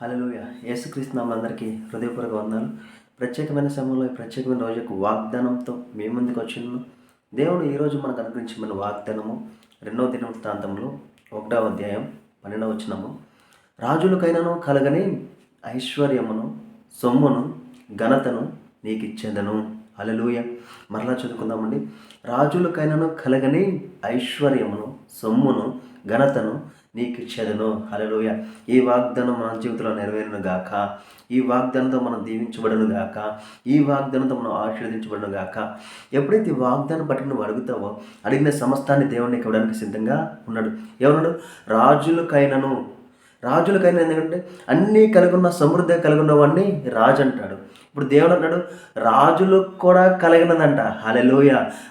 హలోయ యేసుక్రీస్తు అందరికీ హృదయపూర్వక వందాలు ప్రత్యేకమైన సమయంలో ప్రత్యేకమైన రోజు యొక్క వాగ్దానంతో మీ ముందుకు వచ్చిన. దేవుడు ఈరోజు మనకు అనుగ్రహించిన వాగ్దానము రెండవ దిన ప్రాంతంలో ఒకటవ అధ్యాయం పన్నెండవ వచ్చినము రాజులకైనను కలగని ఐశ్వర్యమును సొమ్మును ఘనతను నీకు ఇచ్చేదను అలలుయ మరలా చదువుకుందామండి. రాజులకైనను కలగని ఐశ్వర్యమును సొమ్మును ఘనతను నీకు ఇచ్చేదను హలలోయ ఈ వాగ్దానం మన జీవితంలో నెరవేరును గాక. ఈ వాగ్దానంతో మనం దీవించబడను గాక. ఈ వాగ్దానంతో మనం ఆశీర్వదించబడను గాక. ఎప్పుడైతే ఈ వాగ్దానం బట్టి నువ్వు అడుగుతావో అడిగిన సమస్తాన్ని దేవునికి ఇవ్వడానికి సిద్ధంగా ఉన్నాడు. ఏమన్నాడు? రాజులకైనను. రాజులకైనా ఎందుకంటే అన్నీ కలిగిన సమృద్ధి కలిగిన వాడిని రాజు అంటాడు. ఇప్పుడు దేవుడు అన్నాడు రాజులకు కూడా కలిగినదంట. హలెలోయ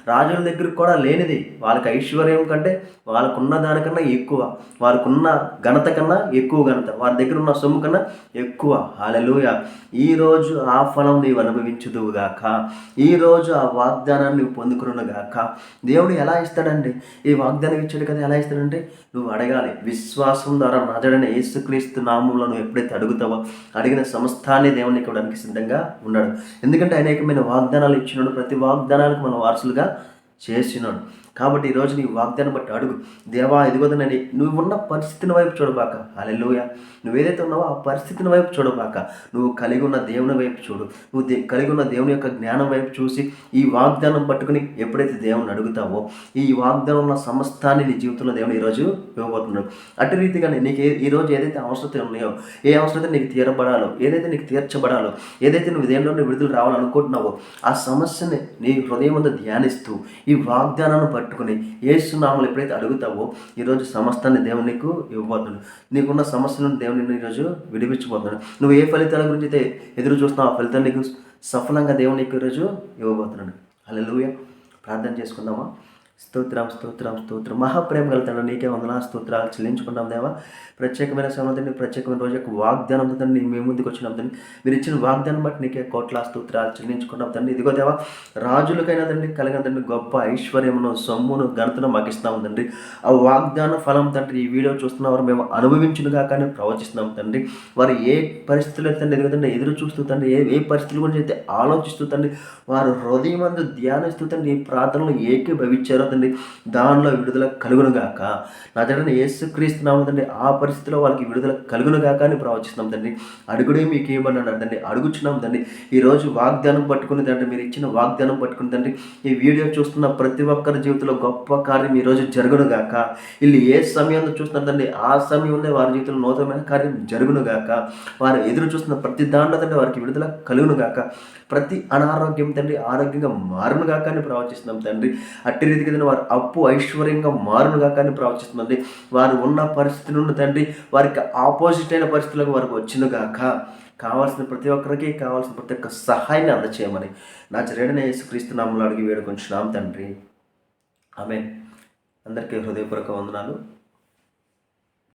రాజుల దగ్గరికి కూడా లేనిది. వాళ్ళకి ఐశ్వర్యం కంటే వాళ్ళకున్న దానికన్నా ఎక్కువ. వాళ్ళకున్న ఘనత కన్నా ఎక్కువ ఘనత. వారి దగ్గర ఉన్న సొమ్ము కన్నా ఎక్కువ. హలెలోయ ఈరోజు ఆ ఫలం నీవు అనుభవించదువుగాక ఈరోజు ఆ వాగ్దానాన్ని నువ్వు పొందుకునుగాక దేవుడు ఎలా ఇస్తాడండి? ఈ వాగ్దానం ఇచ్చాడు కదా ఎలా ఇస్తాడంటే నువ్వు అడగాలి. విశ్వాసం ద్వారా నజడని యేసుక్రీస్తు నామంలో నువ్వు ఎప్పుడైతే అడుగుతావో అడిగిన సమస్తాన్ని దేవునికి ఇవ్వడానికి సిద్ధంగా ఉన్నాడు. ఎందుకంటే అనేకమైన వాగ్దానాలు ఇచ్చినాడు. ప్రతి వాగ్దానానికి మనం వారసులుగా చేసినాడు. కాబట్టి ఈరోజు నీ వాగ్దానం బట్టి అడుగు. దేవా ఎదుగుదనని నువ్వు ఉన్న పరిస్థితిని వైపు చూడబాక. అలెలుయ నువ్వు ఏదైతే ఉన్నావో ఆ పరిస్థితిని వైపు చూడబాక. నువ్వు కలిగి ఉన్న దేవుని వైపు చూడు. నువ్వు దే కలిగి ఉన్న దేవుని యొక్క జ్ఞానం వైపు చూసి ఈ వాగ్దానం పట్టుకుని ఎప్పుడైతే దేవుని అడుగుతావో ఈ వాగ్దానం ఉన్న సమస్తాన్ని నీ జీవితంలో దేవుని ఈరోజు ఇవ్వబోతున్నాడు. అటు రీతిగానే నీకు ఏ ఈరోజు ఏదైతే అవసరత ఉన్నాయో ఏ అవసరత నీకు తీరబడాలో ఏదైతే నీకు తీర్చబడాలో ఏదైతే నువ్వు దేనిలో విడుదల రావాలనుకుంటున్నావో ఆ సమస్యని నీ హృదయం ముందు ధ్యానిస్తూ ఈ వాగ్దానాన్ని పట్టుకుని ఏసునామలు ఎప్పుడైతే అడుగుతావో ఈరోజు సమస్తాన్ని దేవుడు నీకు ఇవ్వబోతున్నాడు. నీకున్న సమస్యలను దేవుని ఈరోజు విడిపించబోతున్నాడు. నువ్వు ఏ ఫలితాల గురించి అయితే ఎదురు చూస్తున్నావు ఆ ఫలితాలు నీకు సఫలంగా దేవుడు నీకు ఈరోజు ఇవ్వబోతున్నాడు. అలా ప్రార్థన చేసుకుందామా? స్తోత్రం స్తోత్రం స్తోత్రం. మహాప్రేమ కలుగుతాడు నీకే వందనా స్తోత్రాలు చెల్లించుకుంటాం దేవా. ప్రత్యేకమైన సమయంలో ప్రత్యేకమైన రోజు యొక్క వాగ్దానం తండ్రి మీ ముందుకు వచ్చినాం తండ్రి. మీరు ఇచ్చిన వాగ్దానం బట్టి నీకే కోట్ల స్తోత్రాలు చెల్లించుకున్నాం తండ్రి. ఇదిగో దేవా రాజులకైనా తండ్రి కలిగిన తండ్రి గొప్ప ఐశ్వర్యమును సొమ్మును ఘనతను మాకు ఇస్తాం తండ్రి. ఆ వాగ్దాన ఫలం తండ్రి ఈ వీడియో చూస్తున్న వారు మేము అనుభవించునుగా కానీ ప్రవచిస్తున్నాం తండ్రి. వారు ఏ పరిస్థితులు అయితే తండ్రి ఎదుగుతుంటే ఎదురు చూస్తూ తండ్రి ఏ ఏ పరిస్థితుల గురించి అయితే ఆలోచిస్తూ తండ్రి వారు హృదయం అందు ధ్యానిస్తూ తండ్రి ఈ ప్రార్థనలు ఏకీభవించారో తండ్రి దానిలో విడుదల కలుగునుగాక నా తండ్రి యేసుక్రీస్తున్నాము తండ్రి ఆ పరిస్థితిలో వాళ్ళకి విడుదల కలుగునుగాక అని ప్రవచిస్తున్నాం తండ్రి. అడుగుడే మీకు ఏమన్నాడు తండ్రి అడుగుచున్నాం తండ్రి. ఈరోజు వాగ్దానం పట్టుకుని తండ్రి మీరు ఇచ్చిన వాగ్దానం పట్టుకుని తండ్రి ఈ వీడియో చూస్తున్న ప్రతి ఒక్కరి జీవితంలో గొప్ప కార్యం ఈరోజు జరుగునుగాక వీళ్ళు ఏ సమయంలో చూస్తున్నారు తండ్రి? ఆ సమయంలో వారి జీవితంలో నూతనమైన కార్యం జరుగునుగాక వారు ఎదురు చూస్తున్న ప్రతి దాంట్లో తండ్రి వారికి విడుదల కలుగునుగాక ప్రతి అనారోగ్యం తండ్రి ఆరోగ్యంగా మారునుగాక అని ప్రవచిస్తున్నాం తండ్రి. అట్టి రీతికి తండ్రి వారు అప్పు ఐశ్వర్యంగా మారునుగా కానీ ప్రవచిస్తుంది వారు ఉన్న పరిస్థితి నుండి తండ్రి వారికి ఆపోజిట్ అయిన పరిస్థితులకు వారికి వచ్చినగాక కావాల్సిన ప్రతి ఒక్కరికి కావాల్సిన ప్రతి ఒక్క సహాయాన్ని అందచేయమని నా చెరడనే యేసుక్రీస్తు నామంలో అడిగి వేడుకొంచున్నాం తండ్రి. ఆమె అందరికీ హృదయపూర్వక వందనాలు.